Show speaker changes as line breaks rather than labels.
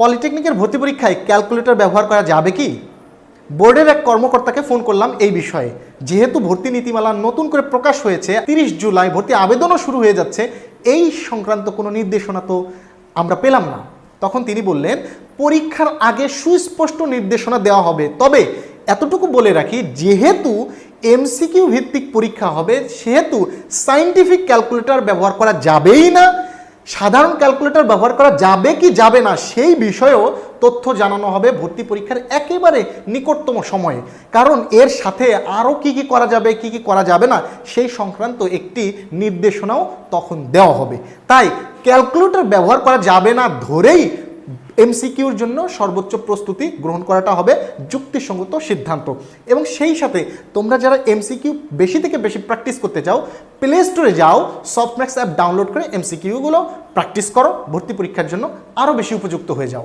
পলিটেকনিকের ভর্তি পরীক্ষায় ক্যালকুলেটর ব্যবহার করা যাবে কি? বোর্ডের এক কর্মকর্তাকে ফোন করলাম এই বিষয়ে। যেহেতু ভর্তি নীতিমালা নতুন করে প্রকাশ হয়েছে, তিরিশ জুলাই ভর্তি আবেদনও শুরু হয়ে যাচ্ছে, এই সংক্রান্ত কোনো নির্দেশনা তো আমরা পেলাম না। তখন তিনি বললেন, পরীক্ষার আগে সুস্পষ্ট নির্দেশনা দেওয়া হবে। তবে এতটুকু বলে রাখি, যেহেতু এমসিকিউ ভিত্তিক পরীক্ষা হবে, সেহেতু সাইন্টিফিক ক্যালকুলেটর ব্যবহার করা যাবেই না সাধারণ ক্যালকুলেটর ব্যবহার করা যাবে কি যাবে না সেই বিষয়েও তথ্য জানানো হবে ভর্তি পরীক্ষার একেবারে নিকটতম সময়ে। কারণ এর সাথে আরও কি কি করা যাবে, কি কি করা যাবে না, সেই সংক্রান্ত একটি নির্দেশনাও তখন দেওয়া হবে। তাই ক্যালকুলেটর ব্যবহার করা যাবে না ধরেই এমসিকিউর জন্য সর্বোচ্চ প্রস্তুতি গ্রহণ করাটা হবে যুক্তিসঙ্গত সিদ্ধান্ত। এবং সেই সাথে তোমরা যারা এমসিকিউ বেশি থেকে বেশি প্র্যাকটিস করতে চাও প্লে স্টোরে যাও সফটম্যাক্স অ্যাপ ডাউনলোড করে এমসিকিউগুলো প্র্যাকটিস করো, ভর্তি পরীক্ষার জন্য আরও বেশি উপযুক্ত হয়ে যাও।